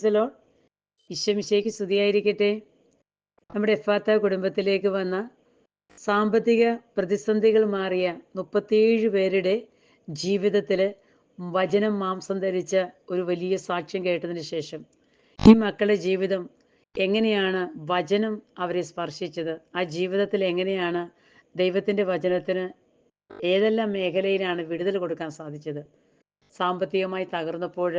Hello ഈശ്വമിശേക്ക് സ്തുതിയായിരിക്കട്ടെ. നമ്മുടെ എഫാത്ത കുടുംബത്തിലേക്ക് വന്ന സാമ്പത്തിക പ്രതിസന്ധികൾ മാറിയ മുപ്പത്തിയേഴ് പേരുടെ ജീവിതത്തിൽ വചനം മാംസം ധരിച്ച ഒരു വലിയ സാക്ഷ്യം കേട്ടതിന് ശേഷം ഈ മക്കളുടെ ജീവിതം എങ്ങനെയാണ് വചനം അവരെ സ്പർശിച്ചത്? ആ ജീവിതത്തിൽ എങ്ങനെയാണ് ദൈവത്തിന്റെ വചനത്തിന് ഏതെല്ലാം മേഖലയിലാണ് വിടുതൽ കൊടുക്കാൻ സാധിച്ചത്? സാമ്പത്തികമായി തകർന്നപ്പോൾ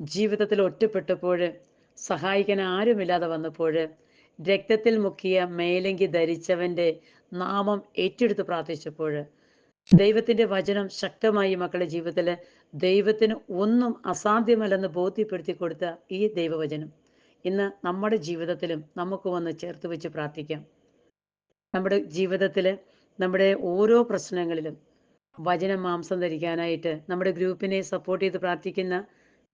ജീവിതത്തിൽ ഒറ്റപ്പെട്ടപ്പോൾ സഹായിക്കാൻ ആരുമില്ലാതെ വന്നപ്പോൾ രക്തത്തിൽ മുക്കിയ മേലങ്കി ധരിച്ചവന്റെ നാമം ഏറ്റെടുത്ത് പ്രാർത്ഥിച്ചപ്പോൾ ദൈവത്തിന്റെ വചനം ശക്തമായി മക്കളുടെ ജീവിതത്തിൽ ദൈവത്തിന് ഒന്നും അസാധ്യമല്ലെന്ന് ബോധ്യപ്പെടുത്തി കൊടുത്ത ഈ ദൈവവചനം. ഇന്ന് നമ്മുടെ ജീവിതത്തിലും നമുക്ക് വന്ന് ചേർത്ത് വെച്ച് പ്രാർത്ഥിക്കാം. നമ്മുടെ ജീവിതത്തിൽ നമ്മുടെ ഓരോ പ്രശ്നങ്ങളിലും വചനം മാംസം ധരിക്കാനായിട്ട് നമ്മുടെ ഗ്രൂപ്പിനെ സപ്പോർട്ട് ചെയ്ത് പ്രാർത്ഥിക്കുന്ന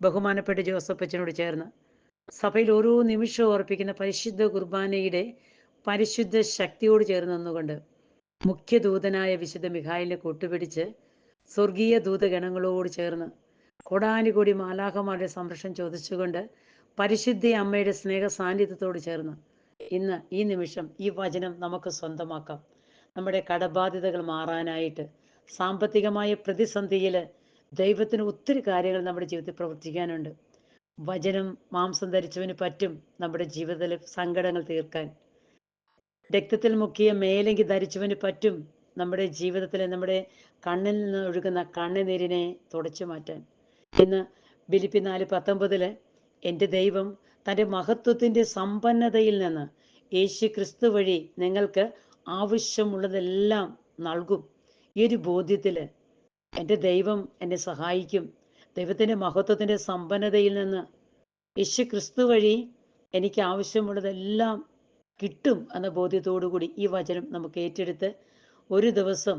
ബഹുമാനപ്പെട്ട ജോസഫ് അച്ഛനോട് ചേർന്ന് സഭയിൽ ഓരോ നിമിഷവും അർപ്പിക്കുന്ന പരിശുദ്ധ കുർബാനയുടെ പരിശുദ്ധ ശക്തിയോട് ചേർന്ന് നിന്നുകൊണ്ട് മുഖ്യദൂതനായ വിശുദ്ധ മിഖായിലിനെ കൊട്ടുപിടിച്ച് സ്വർഗീയ ദൂതഗണങ്ങളോട് ചേർന്ന് കൊടാനുകൂടി മാലാഹമാരുടെ സംരക്ഷണം ചോദിച്ചുകൊണ്ട് പരിശുദ്ധ അമ്മയുടെ സ്നേഹ സാന്നിധ്യത്തോട് ചേർന്ന് ഇന്ന് ഈ നിമിഷം ഈ വചനം നമുക്ക് സ്വന്തമാക്കാം. നമ്മുടെ കടബാധ്യതകൾ മാറാനായിട്ട് സാമ്പത്തികമായ പ്രതിസന്ധിയിൽ ദൈവത്തിന് ഒത്തിരി കാര്യങ്ങൾ നമ്മുടെ ജീവിതത്തിൽ പ്രവർത്തിക്കാനുണ്ട്. വചനം മാംസം ധരിച്ചവന് പറ്റും നമ്മുടെ ജീവിതത്തിലെ സങ്കടങ്ങൾ തീർക്കാൻ. രക്തത്തിൽ മുക്കിയ മേലെങ്കി ധരിച്ചവന് പറ്റും നമ്മുടെ ജീവിതത്തിലെ നമ്മുടെ കണ്ണിൽ നിന്ന് ഒഴുകുന്ന കണ്ണുനീരിനെ തുടച്ചു മാറ്റാൻ. ഇന്ന് ബിലിപ്പി നാല് പത്തൊമ്പതിൽ എന്റെ ദൈവം തന്റെ മഹത്വത്തിന്റെ സമ്പന്നതയിൽ നിന്ന് യേശു ക്രിസ്തു വഴി നിങ്ങൾക്ക് ആവശ്യമുള്ളതെല്ലാം നൽകും. ഈ ഒരു ബോധ്യത്തിൽ എന്റെ ദൈവം എന്നെ സഹായിക്കും. ദൈവത്തിന്റെ മഹത്വത്തിന്റെ സമ്പന്നതയിൽ നിന്ന് യേശു ക്രിസ്തു വഴി എനിക്ക് ആവശ്യമുള്ളതെല്ലാം കിട്ടും എന്ന ബോധ്യത്തോടു കൂടി ഈ വചനം നമുക്ക് ഏറ്റെടുത്ത് ഒരു ദിവസം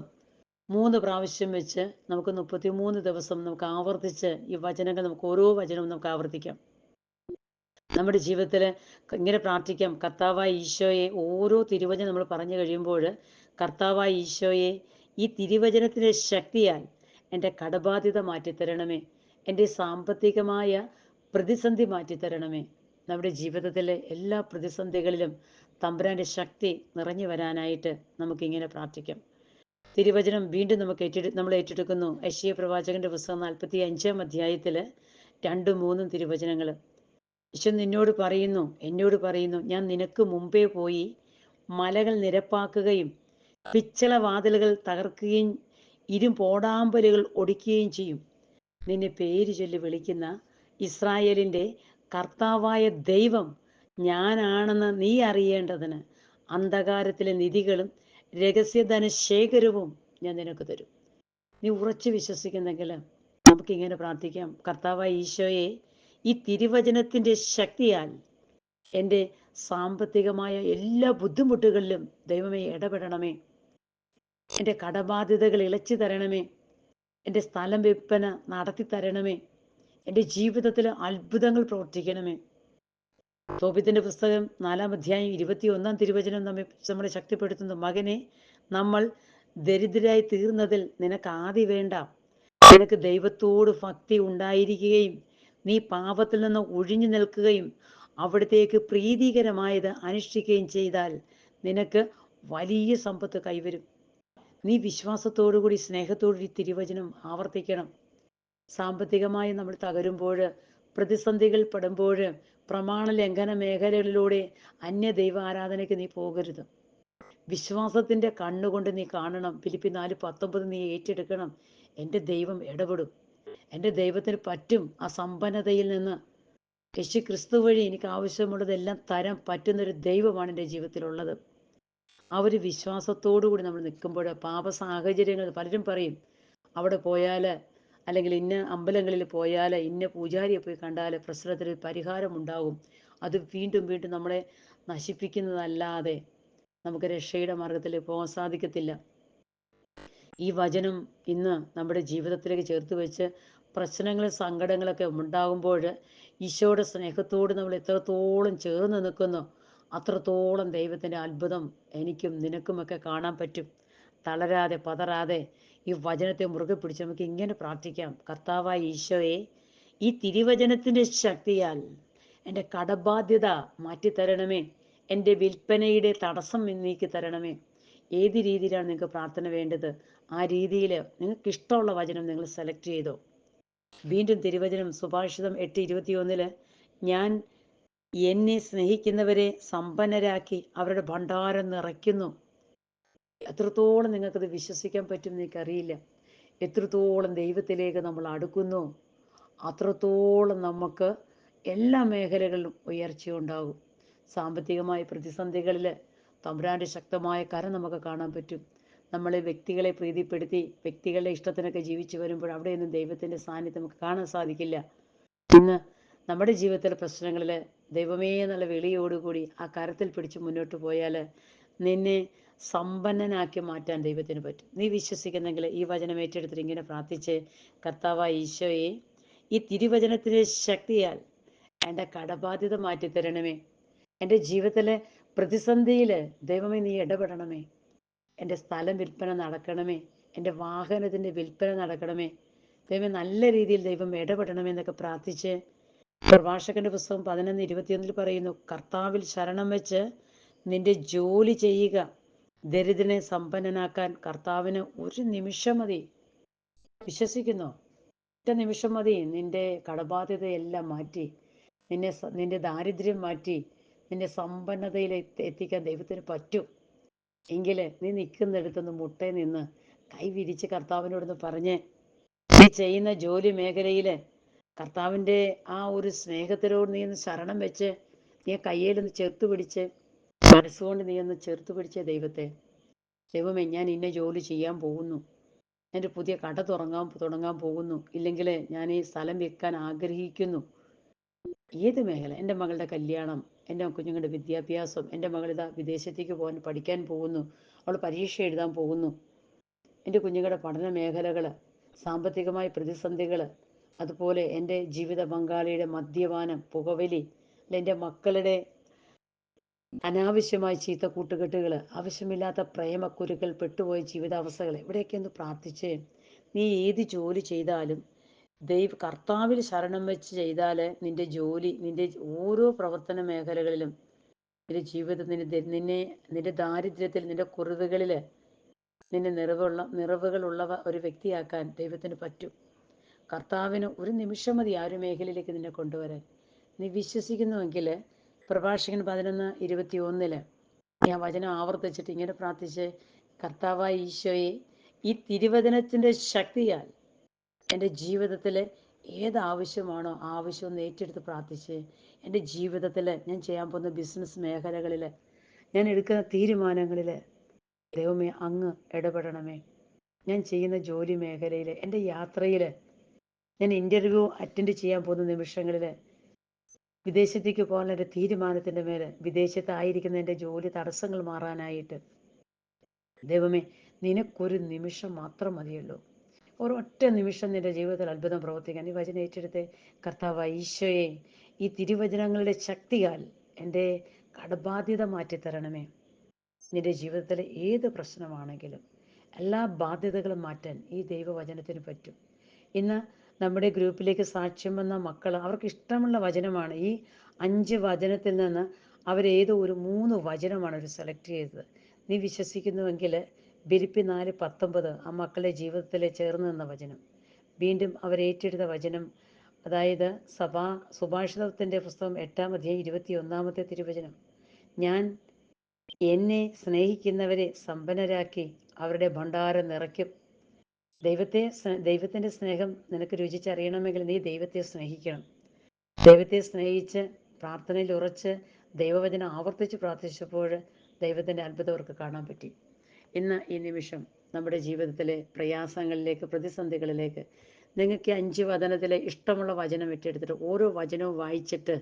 മൂന്ന് പ്രാവശ്യം വെച്ച് നമുക്ക് മുപ്പത്തി മൂന്ന് ദിവസം നമുക്ക് ആവർത്തിച്ച് ഈ വചനങ്ങൾ നമുക്ക് ഓരോ വചനവും നമുക്ക് ആവർത്തിക്കാം. നമ്മുടെ ജീവിതത്തിൽ ഇങ്ങനെ പ്രാർത്ഥിക്കാം. കർത്താവായ ഈശോയെ ഓരോ തിരുവചനം നമ്മൾ പറഞ്ഞു കഴിയുമ്പോൾ കർത്താവായ ഈശോയെ ഈ തിരുവചനത്തിന്റെ ശക്തിയാൽ എന്റെ കടബാധ്യത മാറ്റിത്തരണമേ. എന്റെ സാമ്പത്തികമായ പ്രതിസന്ധി മാറ്റിത്തരണമേ. നമ്മുടെ ജീവിതത്തിലെ എല്ലാ പ്രതിസന്ധികളിലും തമ്പുരാന്റെ ശക്തി നിറഞ്ഞു വരാനായിട്ട് നമുക്കിങ്ങനെ പ്രാർത്ഥിക്കാം. തിരുവചനം വീണ്ടും നമുക്ക് ഏറ്റെടു നമ്മൾ ഏറ്റെടുക്കുന്നു. ഐശ്വര്യ പ്രവാചകന്റെ പുസ്തകം നാൽപ്പത്തി അഞ്ചാം അധ്യായത്തിൽ രണ്ടും മൂന്നും തിരുവചനങ്ങൾ ഈശോ നിന്നോട് പറയുന്നു എന്നോട് പറയുന്നു ഞാൻ നിനക്ക് മുമ്പേ പോയി മലകൾ നിരപ്പാക്കുകയും പിച്ചള വാതിലുകൾ തകർക്കുകയും ഇരുമ്പോടാമ്പലുകൾ ഒടിക്കുകയും ചെയ്യും. നിന്നെ പേര് ചൊല്ലി വിളിക്കുന്ന ഇസ്രായേലിന്റെ കർത്താവായ ദൈവം ഞാനാണെന്ന് നീ അറിയേണ്ടതിന് അന്ധകാരത്തിലെ നിധികളും രഹസ്യധന ശേഖരവും ഞാൻ നിനക്ക് തരും. നീ ഉറച്ചു വിശ്വസിക്കുന്നെങ്കിൽ നമുക്കിങ്ങനെ പ്രാർത്ഥിക്കാം. കർത്താവായ ഈശോയെ ഈ തിരുവചനത്തിന്റെ ശക്തിയാൽ എന്റെ സാമ്പത്തികമായ എല്ലാ ബുദ്ധിമുട്ടുകളിലും ദൈവമേ ഇടപെടണമേ. എന്റെ കടബാധ്യതകൾ ഇളച്ചു തരണമേ. എന്റെ സ്ഥലം വിൽപ്പന നടത്തി തരണമേ. എന്റെ ജീവിതത്തിൽ അത്ഭുതങ്ങൾ പ്രവർത്തിക്കണമേ. തോപ്പിത്തിന്റെ പുസ്തകം നാലാം അധ്യായം ഇരുപത്തി ഒന്നാം തിരുവചനം നമ്മെ നമ്മളെ ശക്തിപ്പെടുത്തുന്നു. മകനെ നമ്മൾ ദരിദ്രരായി തീർന്നതിൽ നിനക്ക് ആദി വേണ്ട. നിനക്ക് ദൈവത്തോട് ഭക്തി ഉണ്ടായിരിക്കുകയും നീ പാപത്തിൽ നിന്ന് ഒഴിഞ്ഞു നിൽക്കുകയും അവിടത്തേക്ക് പ്രീതികരമായത് അനുഷ്ഠിക്കുകയും ചെയ്താൽ നിനക്ക് വലിയ സമ്പത്ത് കൈവരും. നീ വിശ്വാസത്തോടുകൂടി സ്നേഹത്തോടുകൂടി തിരുവചനം ആവർത്തിക്കണം. സാമ്പത്തികമായി നമ്മൾ തകരുമ്പോൾ പ്രതിസന്ധികൾ പെടുമ്പോൾ പ്രമാണ ലംഘന മേഖലകളിലൂടെ അന്യ ദൈവ ആരാധനയ്ക്ക് നീ പോകരുത്. വിശ്വാസത്തിന്റെ കണ്ണുകൊണ്ട് നീ കാണണം. ഫിലിപ്പി നാല് പത്തൊമ്പത് നീ ഏറ്റെടുക്കണം. എന്റെ ദൈവം ഇടപെടും. എന്റെ ദൈവത്തിന് പറ്റും ആ സമ്പന്നതയിൽ നിന്ന്. യേശു ക്രിസ്തു വഴി എനിക്ക് ആവശ്യമുള്ളതെല്ലാം തരാൻ പറ്റുന്നൊരു ദൈവമാണ് എന്റെ ജീവിതത്തിലുള്ളത്. ആ ഒരു വിശ്വാസത്തോടു കൂടി നമ്മൾ നിൽക്കുമ്പോൾ പാപ സാഹചര്യങ്ങൾ പലരും പറയും. അവിടെ പോയാൽ അല്ലെങ്കിൽ ഇന്ന അമ്പലങ്ങളിൽ പോയാൽ ഇന്ന പൂജാരിയെ പോയി കണ്ടാൽ പ്രശ്നത്തിന് പരിഹാരം ഉണ്ടാകും. അത് വീണ്ടും വീണ്ടും നമ്മളെ നശിപ്പിക്കുന്നതല്ലാതെ നമുക്ക് രക്ഷയുടെ മാർഗത്തിൽ പോകാൻ സാധിക്കത്തില്ല. ഈ വചനം ഇന്ന് നമ്മുടെ ജീവിതത്തിലേക്ക് ചേർത്ത് വെച്ച് പ്രശ്നങ്ങളും സങ്കടങ്ങളൊക്കെ ഉണ്ടാകുമ്പോൾ ഈശോയുടെ സ്നേഹത്തോട് നമ്മൾ എത്രത്തോളം ചേർന്ന് നിൽക്കുന്നു. അത്രത്തോളം ദൈവത്തിന്റെ അത്ഭുതം എനിക്കും നിനക്കുമൊക്കെ കാണാൻ പറ്റും. തളരാതെ പതറാതെ ഈ വചനത്തെ മുറുകെ പിടിച്ച് നമുക്ക് ഇങ്ങനെ പ്രാർത്ഥിക്കാം. കർത്താവായ ഈശോയെ ഈ തിരുവചനത്തിന്റെ ശക്തിയാൽ എന്റെ കടബാധ്യത മാറ്റിത്തരണമേ. എന്റെ വിൽപ്പനയുടെ തടസ്സം നീക്കി തരണമേ. ഏത് രീതിയിലാണ് നിങ്ങൾക്ക് പ്രാർത്ഥന വേണ്ടത്? ആ രീതിയിൽ നിങ്ങൾക്ക് ഇഷ്ടമുള്ള വചനം നിങ്ങൾ സെലക്ട് ചെയ്തോ. വീണ്ടും തിരുവചനം സുഭാഷിതം എട്ട് ഇരുപത്തിയൊന്നിൽ ഞാൻ എന്നെ സ്നേഹിക്കുന്നവരെ സമ്പന്നരാക്കി അവരുടെ ഭണ്ഡാരം നിറയ്ക്കുന്നു. എത്രത്തോളം നിങ്ങൾക്കത് വിശ്വസിക്കാൻ പറ്റും എനിക്കറിയില്ല. എത്രത്തോളം ദൈവത്തിലേക്ക് നമ്മൾ അടുക്കുന്നു. അത്രത്തോളം നമുക്ക് എല്ലാ മേഖലകളിലും ഉയർച്ചയുണ്ടാകും. സാമ്പത്തികമായ പ്രതിസന്ധികളിൽ തമ്പുരാന്റെ ശക്തമായ കരം നമുക്ക് കാണാൻ പറ്റും. നമ്മൾ വ്യക്തികളെ പ്രീതിപ്പെടുത്തി വ്യക്തികളുടെ ഇഷ്ടത്തിനൊക്കെ ജീവിച്ചു വരുമ്പോൾ അവിടെയൊന്നും ദൈവത്തിന്റെ സാന്നിധ്യം നമുക്ക് കാണാൻ സാധിക്കില്ല. ഇന്ന് നമ്മുടെ ജീവിതത്തിലെ പ്രശ്നങ്ങളിൽ ദൈവമേ എന്നുള്ള വിളിയോടുകൂടി ആ കരത്തിൽ പിടിച്ച് മുന്നോട്ട് പോയാൽ നിന്നെ സമ്പന്നനാക്കി മാറ്റാൻ ദൈവത്തിന് പറ്റും. നീ വിശ്വസിക്കുന്നെങ്കിൽ ഈ വചനം ഏറ്റെടുത്തിട്ട് ഇങ്ങനെ പ്രാർത്ഥിച്ച് കർത്താവായ ഈശോയെ ഈ തിരുവചനത്തിന്റെ ശക്തിയാൽ എന്റെ കടബാധ്യത മാറ്റി തരണമേ എന്റെ ജീവിതത്തിലെ പ്രതിസന്ധിയിൽ ദൈവമേ നീ ഇടപെടണമേ. എന്റെ സ്ഥലം വിൽപ്പന നടക്കണമേ. എന്റെ വാഹനത്തിന്റെ വിൽപ്പന നടക്കണമേ. ദൈവം നല്ല രീതിയിൽ ദൈവം ഇടപെടണമേ എന്നൊക്കെ പ്രാർത്ഥിച്ച് പ്രഭാഷകന്റെ പുസ്തകം പതിനൊന്ന് ഇരുപത്തിയൊന്നിൽ പറയുന്നു കർത്താവിൽ ശരണം വെച്ച് നിന്റെ ജോലി ചെയ്യുക. ദരിദ്രനെ സമ്പന്നനാക്കാൻ കർത്താവിന് ഒരു നിമിഷം മതി. വിശ്വസിക്കുന്നു. ഒറ്റ നിമിഷം മതി. നിന്റെ കടബാധ്യതയെല്ലാം മാറ്റി. നിന്നെ നിന്റെ ദാരിദ്ര്യം മാറ്റി. നിന്റെ സമ്പന്നതയിൽ എത്തിക്കാൻ ദൈവത്തിന് പറ്റും. എങ്കിൽ നീ നിൽക്കുന്നിടത്തുനിന്ന് മുട്ടയിൽ നിന്ന് കൈ വിരിച്ച് കർത്താവിനോടൊന്ന് പറഞ്ഞ് നീ ചെയ്യുന്ന ജോലി മേഖലയിൽ കർത്താവിന്റെ ആ ഒരു സ്നേഹത്തിനോട് നീ ഒന്ന് ശരണം വെച്ച് നീ കയ്യിലൊന്ന് ചേർത്ത് പിടിച്ച് മനസ്സുകൊണ്ട് നീ ഒന്ന് ചേർത്ത് പിടിച്ച ദൈവത്തെ. ദൈവമേ ഞാൻ ഇന്ന ജോലി ചെയ്യാൻ പോകുന്നു. എന്റെ പുതിയ കട തുടങ്ങാൻ തുടങ്ങാൻ പോകുന്നു. ഇല്ലെങ്കിൽ ഞാൻ ഈ സ്ഥലം വിൽക്കാൻ ആഗ്രഹിക്കുന്നു. ഏത് മേഖല? എന്റെ മകളുടെ കല്യാണം എന്റെ കുഞ്ഞുങ്ങളുടെ വിദ്യാഭ്യാസം എന്റെ മകളിതാ വിദേശത്തേക്ക് പോകാൻ പഠിക്കാൻ പോകുന്നു. അവൾ പരീക്ഷ എഴുതാൻ പോകുന്നു. എന്റെ കുഞ്ഞുങ്ങളുടെ പഠന മേഖലകൾ സാമ്പത്തികമായ പ്രതിസന്ധികൾ അതുപോലെ എന്റെ ജീവിത പങ്കാളിയുടെ മദ്യപാനം പുകവലി അല്ല എന്റെ മക്കളുടെ അനാവശ്യമായ ചീത്ത കൂട്ടുകെട്ടുകൾ ആവശ്യമില്ലാത്ത പ്രേമക്കുരുക്കൾ പെട്ടുപോയ ജീവിതാവസ്ഥകൾ ഇവിടെയൊക്കെ ഒന്ന് പ്രാർത്ഥിച്ച് നീ ഏത് ജോലി ചെയ്താലും ദൈവ കർത്താവിൽ ശരണം വെച്ച് ചെയ്താൽ നിന്റെ ജോലി നിന്റെ ഓരോ പ്രവർത്തന മേഖലകളിലും നിന്റെ ജീവിതത്തിൽ നിന്നെ നിന്റെ ദാരിദ്ര്യത്തിൽ നിന്റെ കുറവുകളിൽ നിന്നെ നിറവുള്ള നിറവുകളുള്ളവ ഒരു വ്യക്തിയാക്കാൻ ദൈവത്തിന് പറ്റും. കർത്താവിന് ഒരു നിമിഷം മതി ആ ഒരു മേഖലയിലേക്ക് നിന്നെ കൊണ്ടുവരാൻ. നീ വിശ്വസിക്കുന്നുവെങ്കിൽ പ്രഭാഷകൻ പതിനൊന്ന് ഇരുപത്തി ഒന്നിൽ ഞാൻ വചനം ആവർത്തിച്ചിട്ട് ഇങ്ങനെ പ്രാർത്ഥിച്ച് കർത്താവായ ഈശോയെ ഈ തിരുവചനത്തിന്റെ ശക്തിയാൽ എന്റെ ജീവിതത്തിൽ ഏത് ആവശ്യമാണോ ആവശ്യം ഒന്ന് ഏറ്റെടുത്ത് പ്രാർത്ഥിച്ച് എന്റെ ജീവിതത്തിൽ ഞാൻ ചെയ്യാൻ പോകുന്ന ബിസിനസ് മേഖലകളിൽ ഞാൻ എടുക്കുന്ന തീരുമാനങ്ങളിൽ ദൈവമേ അങ്ങ് ഇടപെടണമേ. ഞാൻ ചെയ്യുന്ന ജോലി മേഖലയിൽ എന്റെ യാത്രയിൽ ഞാൻ ഇന്റർവ്യൂ അറ്റൻഡ് ചെയ്യാൻ പോകുന്ന നിമിഷങ്ങളിൽ വിദേശത്തേക്ക് ഒരു തീരുമാനത്തിന്റെ മേൽ വിദേശത്തായിരിക്കുന്ന എന്റെ ജോലി തടസ്സങ്ങൾ മാറാനായിട്ട് ദൈവമേ നിനക്കൊരു നിമിഷം മാത്രം മതിയല്ലോ. ഒരൊറ്റ നിമിഷം നിന്റെ ജീവിതത്തിൽ അത്ഭുതം പ്രവർത്തിക്കാൻ ഈ വചനം ഏറ്റെടുത്ത് കർത്താവ് ഈശോയെ ഈ തിരുവചനങ്ങളുടെ ശക്തിയാൽ എന്റെ കടബാധ്യത മാറ്റിത്തരണമേ. നിന്റെ ജീവിതത്തിലെ ഏത് പ്രശ്നമാണെങ്കിലും എല്ലാ ബാധ്യതകളും മാറ്റാൻ ഈ ദൈവവചനത്തിന് പറ്റും. ഇന്ന് നമ്മുടെ ഗ്രൂപ്പിലേക്ക് സാക്ഷ്യം വന്ന മക്കൾ അവർക്ക് ഇഷ്ടമുള്ള വചനമാണ്. ഈ അഞ്ച് വചനത്തിൽ നിന്ന് അവരേതോ ഒരു മൂന്ന് വചനമാണ് അവർ സെലക്ട് ചെയ്തത്. നീ വിശ്വസിക്കുന്നുവെങ്കിൽ ബിരിപ്പി നാല് പത്തൊമ്പത് ആ മക്കളുടെ ജീവിതത്തിൽ ചേർന്ന് നിന്ന വചനം. വീണ്ടും അവർ ഏറ്റെടുത്ത വചനം അതായത് സഭാ സുഭാഷിതത്തിന്റെ പുസ്തകം എട്ടാം അധ്യായം ഇരുപത്തി ഒന്നാമത്തെ തിരുവചനം. ഞാൻ എന്നെ സ്നേഹിക്കുന്നവരെ സമ്പന്നരാക്കി അവരുടെ ഭണ്ഡാരം നിറയ്ക്കും. ദൈവത്തെ ദൈവത്തിന്റെ സ്നേഹം നിനക്ക് രുചിച്ചറിയണമെങ്കിൽ നീ ദൈവത്തെ സ്നേഹിക്കണം. ദൈവത്തെ സ്നേഹിച്ച് പ്രാർത്ഥനയിൽ ഉറച്ച് ദൈവവചനം ആവർത്തിച്ച് പ്രാർത്ഥിച്ചപ്പോൾ ദൈവത്തിന്റെ അത്ഭുതം അവർക്ക് കാണാൻ പറ്റി. ഇന്ന് ഈ നിമിഷം നമ്മുടെ ജീവിതത്തിലെ പ്രയാസങ്ങളിലേക്ക് പ്രതിസന്ധികളിലേക്ക് നിങ്ങൾക്ക് അഞ്ച് വചനത്തിലെ ഇഷ്ടമുള്ള വചനം ഏറ്റെടുത്തിട്ട് ഓരോ വചനവും വായിച്ചിട്ട്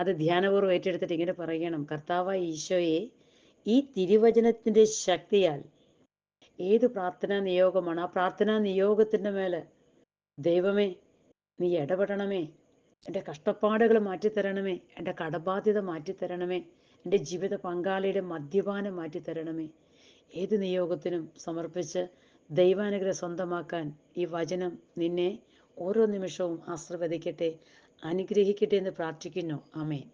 അത് ധ്യാനപൂർവം ഏറ്റെടുത്തിട്ട് ഇങ്ങനെ പറയണം. കർത്താവായ ഈശോയെ ഈ തിരുവചനത്തിന്റെ ശക്തിയാൽ ഏത് പ്രാർത്ഥനാ നിയോഗമാണ്? ആ പ്രാർത്ഥനാ നിയോഗത്തിന്റെ മേലെ ദൈവമേ നീ ഇടപെടണമേ. എന്റെ കഷ്ടപ്പാടുകൾ മാറ്റിത്തരണമേ. എന്റെ കടബാധ്യത മാറ്റിത്തരണമേ. എന്റെ ജീവിത പങ്കാളിയുടെ മദ്യപാനം മാറ്റിത്തരണമേ. ഏത് നിയോഗത്തിനും സമർപ്പിച്ച് ദൈവാനുഗ്രഹം സ്വന്തമാക്കാൻ ഈ വചനം നിന്നെ ഓരോ നിമിഷവും ആശീർവദിക്കട്ടെ അനുഗ്രഹിക്കട്ടെ എന്ന് പ്രാർത്ഥിക്കുന്നു. ആമേൻ.